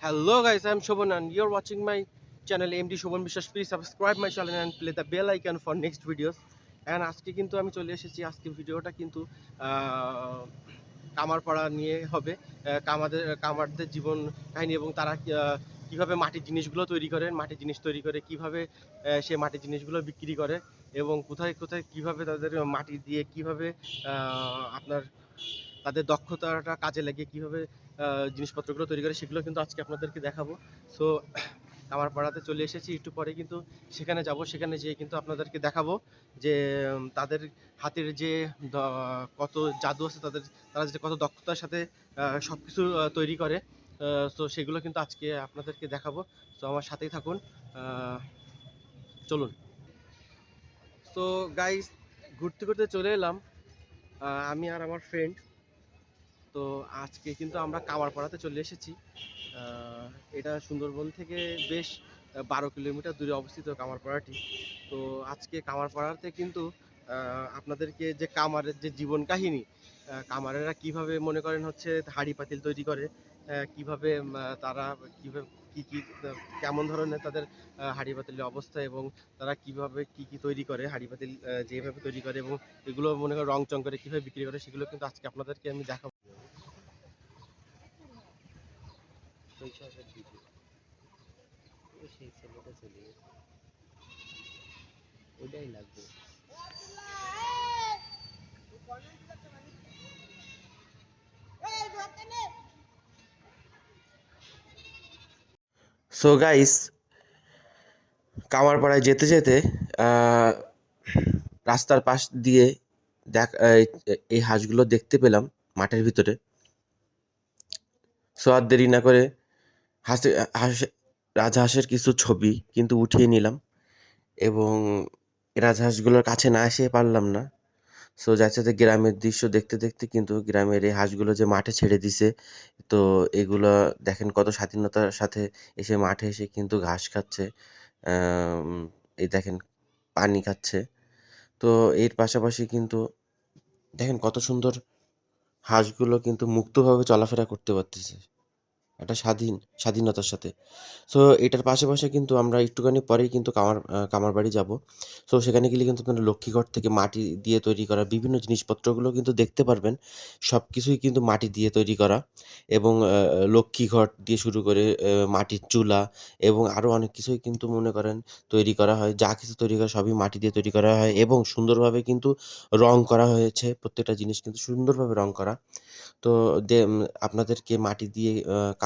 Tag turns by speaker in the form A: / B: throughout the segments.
A: Hello guys, I'm Shobhan and you're watching my channel MD Shobhan বিশ্বাস. Please subscribe my channel and play the bell icon for next videos. And আজকে কিন্তু আমি চলে এসেছি আজকে ভিডিওটা কিন্তু কামারপাড়া নিয়ে হবে কামাদের কামারদের জীবন কাহিনী এবং তারা কীভাবে মাটির জিনিসগুলো তৈরি করে মাটির জিনিস তৈরি করে কীভাবে সে মাটির জিনিসগুলো বিক্রি করে এবং কোথায় কোথায় কীভাবে তাদের মাটি দিয়ে কীভাবে আপনার তাদের দক্ষতাটা কাজে লাগিয়ে কীভাবে জিনিসপত্রগুলো তৈরি করে, সেগুলো কিন্তু আজকে আপনাদেরকে দেখাবো। সো আমার পাড়াতে চলে এসেছি, একটু পরে কিন্তু সেখানে যাব, সেখানে যেয়ে কিন্তু আপনাদেরকে দেখাবো যে তাদের হাতের যে কত জাদু আছে, তাদের, তারা যে কত দক্ষতার সাথে সব কিছু তৈরি করে সো সেগুলো কিন্তু আজকে আপনাদেরকে দেখাবো। তো আমার সাথেই থাকুন চলুন। তো গাইস ঘুরতে ঘুরতে চলে এলাম। আমি আর আমার ফ্রেন্ড তো আজকে কিন্তু আমরা কামারপাড়াতে চলে এসেছি। এটা সুন্দরবন থেকে বেশ বারো কিলোমিটার দূরে অবস্থিত কামারপাড়াটি তো আজকে কামারপাড়াতে কিন্তু আপনাদেরকে যে কামারের যে জীবন কাহিনী কামারেরা কীভাবে মনে করেন হচ্ছে হাঁড়ি পাতিল তৈরি করে কীভাবে তারা কীভাবে, কি কি, কেমন ধরনের তাদের হাঁড়ি পাতিলের অবস্থা এবং তারা কীভাবে কি কি তৈরি করে, হাঁড়ি পাতিল যেভাবে তৈরি করে এবং এগুলো মনে করেন রং চং করে কীভাবে বিক্রি করে, সেগুলো কিন্তু আজকে আপনাদেরকে আমি দেখাবো।
B: ও সেই ছেলেটা চলে গেছে। ওটাই লাগবে।
A: সো গাইস কামারপাড়ায় যেতে যেতে রাস্তার পাশ দিয়ে দেখ এই হাঁসগুলো দেখতে পেলাম মাঠের ভিতরে। সো আর দেরি না করে হাঁসে, হাঁস, রাজহাঁসের কিছু ছবি কিন্তু উঠিয়ে নিলাম এবং রাজহাঁসগুলোর কাছে না এসে পারলাম না। সো সাথে গ্রামের দৃশ্য দেখতে দেখতে কিন্তু গ্রামের এই হাঁসগুলো যে মাঠে ছেড়ে দিছে, তো এগুলো দেখেন কত স্বাধীনতার সাথে এসে মাঠে এসে কিন্তু ঘাস খাচ্ছে এই দেখেন পানি খাচ্ছে। তো এর পাশাপাশি কিন্তু দেখেন কত সুন্দর হাঁসগুলো কিন্তু মুক্তভাবে চলাফেরা করতে পারতেছে। একটা স্বাধীন স্বাধীনতার সাথে। সো এটার পাশাপাশি কিন্তু আমরা একটুখানি পরেই কিন্তু কামার কামার বাড়ি যাব। সো সেখানে গেলে কিন্তু আপনারা লক্ষ্মীঘর থেকে মাটি দিয়ে তৈরি করা বিভিন্ন জিনিসপত্রগুলো কিন্তু দেখতে পারবেন। সব কিছুই কিন্তু মাটি দিয়ে তৈরি করা এবং আহ, লক্ষ্মীঘর দিয়ে শুরু করে মাটির চুলা এবং আরও অনেক কিছুই কিন্তু মনে করেন তৈরি করা হয়। যা কিছু তৈরি করা সবই মাটি দিয়ে তৈরি করা হয় এবং সুন্দরভাবে কিন্তু রং করা হয়েছে। প্রত্যেকটা জিনিস কিন্তু সুন্দরভাবে রং করা। তো আপনাদেরকে মাটি দিয়ে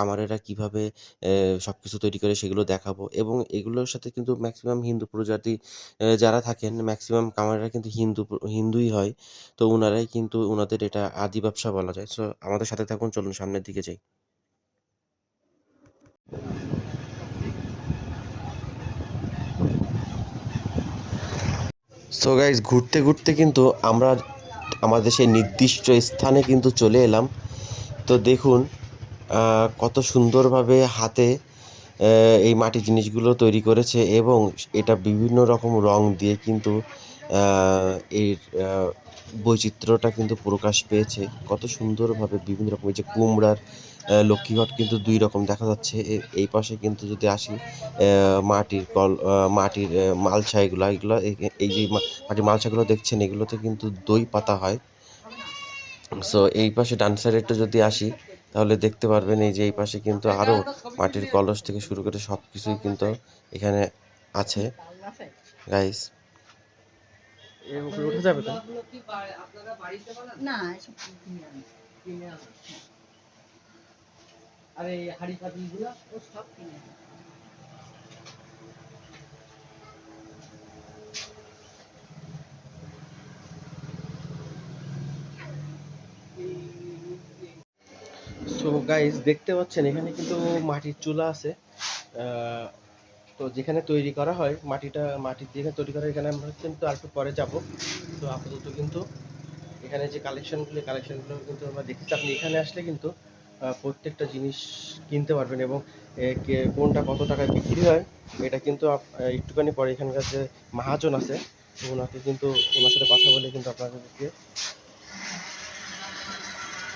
A: আহ, কামারেরা কীভাবে সব কিছু তৈরি করে সেগুলো দেখাবো। এবং এগুলোর সাথে কিন্তু ম্যাক্সিমাম হিন্দু প্রজাতি যারা থাকেন ম্যাক্সিমাম কামারেরা কিন্তু হিন্দু হিন্দুই হয়। তো ওনারাই কিন্তু ওনাদের এটা আদি ব্যবসা বলা যায়। সো আমাদের সাথে থাকুন চলুন সামনের দিকে যাই। সো গাইজ ঘুরতে ঘুরতে কিন্তু আমরা আমাদের সেই নির্দিষ্ট স্থানে কিন্তু চলে এলাম। তো দেখুন কত সুন্দরভাবে হাতে এই মাটির জিনিসগুলো তৈরি করেছে এবং এটা বিভিন্ন রকম রং দিয়ে কিন্তু এর বৈচিত্র্যটা কিন্তু প্রকাশ পেয়েছে। কত সুন্দরভাবে বিভিন্ন রকম যে কুমড়ার লক্ষ্মীঘট কিন্তু দুই রকম দেখা যাচ্ছে। এই পাশে কিন্তু যদি আসি মাটির কল মাটির মালসা এগুলো এগুলো এই- যে মাটির মালসাগুলো দেখছেন, এগুলোতে কিন্তু দই পাতা হয়। সো এই পাশে ডান সাইডে যদি আসি তাহলে দেখতে পারবেন এই যে এই পাশে কিন্তু আরও মাটির কলস থেকে শুরু করে সব কিছুই কিন্তু এখানে আছে। গাইস উঠে যাবে তো?
C: না এসব কিনে আনি।
B: আর এই হাড়ি পাতিলগুলো
C: ও সব কিনে
A: গাইস দেখতে পাচ্ছেন, এখানে কিন্তু মাটির চুলা আছে। তো যেখানে তৈরি করা হয়, মাটিটা মাটির যেখানে তৈরি করা এখানে আমরা কিন্তু আর একটু পরে যাব। তো আপাতত কিন্তু এখানে যে কালেকশনগুলো কালেকশনগুলো কিন্তু আমরা দেখেছি। আপনি এখানে আসলে কিন্তু প্রত্যেকটা জিনিস কিনতে পারবেন এবং কোনটা কত টাকায় বিক্রি হয়, এটা কিন্তু একটুখানি পরে এখানকার যে মহাজন আছে, ওনাকে কিন্তু ওনার সাথে কথা বলে কিন্তু আপনাদেরকে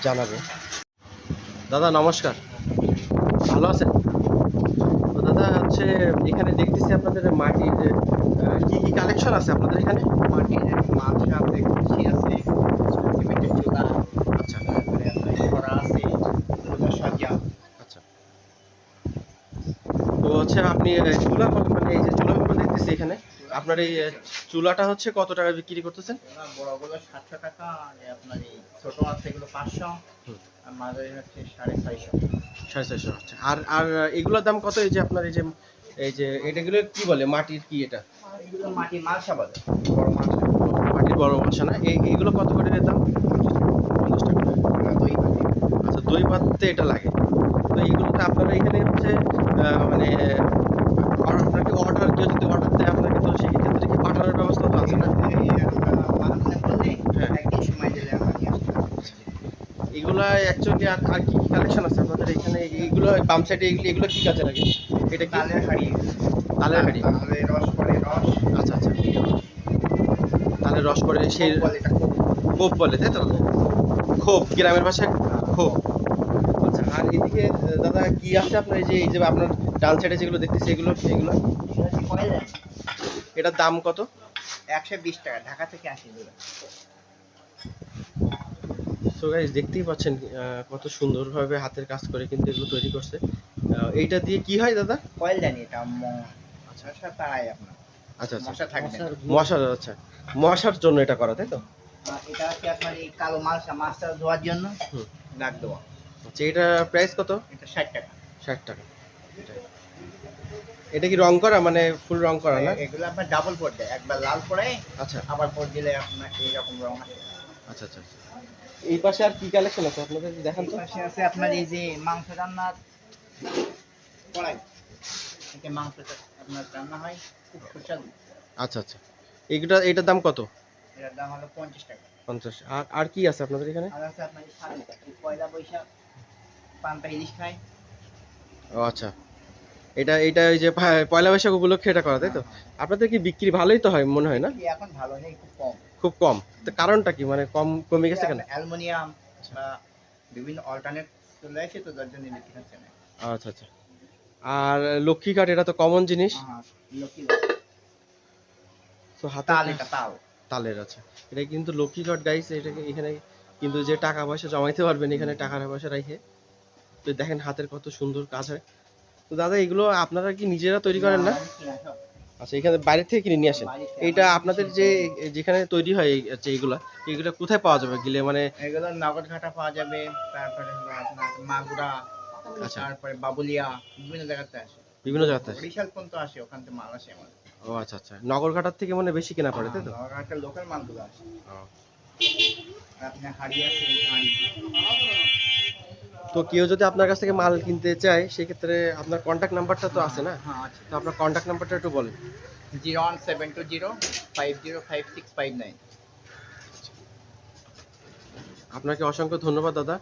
A: জানাব। দাদা নমস্কার। ভালো আছেন? তো দাদা হচ্ছে এখানে দেখতেছি আপনাদের মাটির কি কি কালেকশন আছে আপনাদের এখানে?
B: মাটির মাছ আছে খুশি আছে সিমেন্টের চুলা
A: আচ্ছা।
B: তারপরে করা আছে সাজা
A: আচ্ছা। তো হচ্ছে আপনি চুলা মানে এই যে চুলাগুলো দেখতেছি এখানে। আপনার এই চুলাটা হচ্ছে কত টাকা বিক্রি করতেছেন?
B: বড়গুলো সাতশো টাকা আর আপনার এই ছোট আছে এগুলো পাঁচশো আর মাঝারি হচ্ছে সাড়ে ছয়শো।
A: সাড়ে চারশো আচ্ছা। আর আর এগুলোর দাম কত এই যে আপনার এই যে এই যে এটাগুলো কি বলে? মাটির কি এটা?
B: এগুলো মাটি মালসা বলে। বড় মালসা।
A: মাটির বড় বাসা না? এই এইগুলো কত করে দাম? পঞ্চাশ টাকা
B: দই পাতি।
A: আচ্ছা দই পাততে এটা লাগে। তো এইগুলোতে আপনারা এখানে হচ্ছে মানে আপনাকে অর্ডার কেউ যদি অর্ডার দেয় আপনাকে তো সেই ক্ষেত্রে কি পাঠানোর ব্যবস্থা তো আছে না হ্যাঁ।
B: একদিন সময় দিলে আমরা নিয়ে আসতে পারব।
A: এগুলো অ্যাকচুয়ালি আর আর কি কালেকশন আছে? আপনাদের এখানে এইগুলো বাম সাইডে এগুলো এগুলো কি কাজে লাগে? এটা কি?
B: তালের হাড়ি।
A: তালের হাঁড়ি?
B: তাহলে রস করে রস।
A: আচ্ছা আচ্ছা। তাহলে রস করে সেই। খোপ বলে তাই তো? খোপ গ্রামের ভাষায় খোপ আচ্ছা আর এদিকে দাদা কি আছে আপনার এই যে এই যে আপনার ডান সাইডে যেগুলো দেখতেছি এগুলো এগুলো?
B: এটা
A: এটার দাম কত?
B: একশো বিশ টাকা ঢাকা থেকে আসি এগুলো।
A: সো গাইস দেখতেই পাচ্ছেন আহ, কত সুন্দরভাবে হাতের কাজ করে কিন্তু এগুলো তৈরি করছে। আহ, এইটা দিয়ে কি হয় দাদা?
B: কয়লানি এটা ম- মশা তাড়ায় আপনার।
A: আচ্ছা আচ্ছা।
B: মশা।
A: মশার আচ্ছা। মশার জন্য এটা করা তাই তো?
B: এটা হচ্ছে আপনার এই কালো মালসা মাছটা ধোয়ার জন্য। নাক দেওয়া।
A: আচ্ছা এটা প্রাইস কত?
B: এটা ষাট টাকা।
A: ষাট টাকা। এটা কি রং করা মানে ফুল রং করা না?
B: এগুলো আপনার ডাবল পট দেয় একবার লাল পড়ে
A: আচ্ছা।
B: আবার পট দিলে আপনার এইরকম রং আসে।
A: আচ্ছা আচ্ছা। আচ্ছা। এই পাশে আর কি কালেকশন আছে? আপনাদের দেখান তো।
B: পাশে আছে আপনার এই যে মাংস রান্নার কড়াই। এতে মাংসটা আপনার রান্না হয় খুব সুস্বাদু।
A: আচ্ছা আচ্ছা। এইটা এটার দাম কত?
B: এটার দাম হলো পঞ্চাশ টাকা।
A: পঞ্চাশ। আর আর কি আছে আপনাদের এখানে?
B: আর আছে আপনার পয়লা বৈশাখ পান্তা ইলিশ খায়।
A: ও আচ্ছা। এটা এটা ওই যে পয়লা বৈশাখ উপলক্ষে এটা করা তাই তো? আপনাদের কি বিক্রি ভালোই তো হয় মনে হয় না?
B: এখন ভালো নেই খুব কম।
A: খুব কম। তো কারণটা কি? মানে কম কমে গেছে কেন?
B: অ্যালুমিনিয়াম বা বিভিন্ন অল্টারনেট চলে আসে তো যার জন্য বিক্রি হচ্ছে না।
A: আচ্ছা আচ্ছা। আর লক্ষ্মী কাঠ এটা তো কমন জিনিস।
B: হ্যাঁ, লক্ষ্মী
A: তো হাতে
B: এটা তাল।
A: তালের আছে এটা কিন্তু লক্ষ্মী কাঠ গাইস এটা এখানে কিন্তু যে টাকা পয়সা জমাইতে পারবেন এখানে টাকা পয়সা রেখে। তো দেখেন হাতের কত সুন্দর কাজ হয়। তো দাদা এগুলো আপনারা কি নিজেরা তৈরি করেন না? আচ্ছা এখানে বাইরে থেকে কিনে নিয়ে আসেন। এইটা আপনাদের যে যেখানে তৈরি হয় হচ্ছে এইগুলা এইগুলা কোথায় পাওয়া যাবে গেলে? মানে
B: এগুলো নগদঘাটা পাওয়া যাবে তারপরে আপনার মাগুরা
A: আচ্ছা।
B: তারপরে বাবুলিয়া বিভিন্ন জায়গাতে আসে।
A: বিভিন্ন জায়গাতে আসে।
B: বরিশাল পর্যন্ত আসে ওখান থেকে মাল আসে আমাদের।
A: ও আচ্ছা আচ্ছা। নগরঘাটার থেকে মানে বেশি কেনা পড়ে তাই তো?
B: নগরঘাটের লোকাল মালগুলো আসে।
A: ও।
B: আর আপনার হাড়ি আছে হাড়ি।
A: তো কেউ যদি আপনার কাছ থেকে মাল কিনতে চায় সেক্ষেত্রে আপনার কন্ট্যাক্ট নাম্বারটা তো আছে না?
B: হ্যাঁ
A: তো আপনার কন্ট্যাক্ট নাম্বারটা একটু বলেন।
B: Zero one seven two zero five zero five six five nine.
A: আপনাকে অসংখ্য ধন্যবাদ দাদা।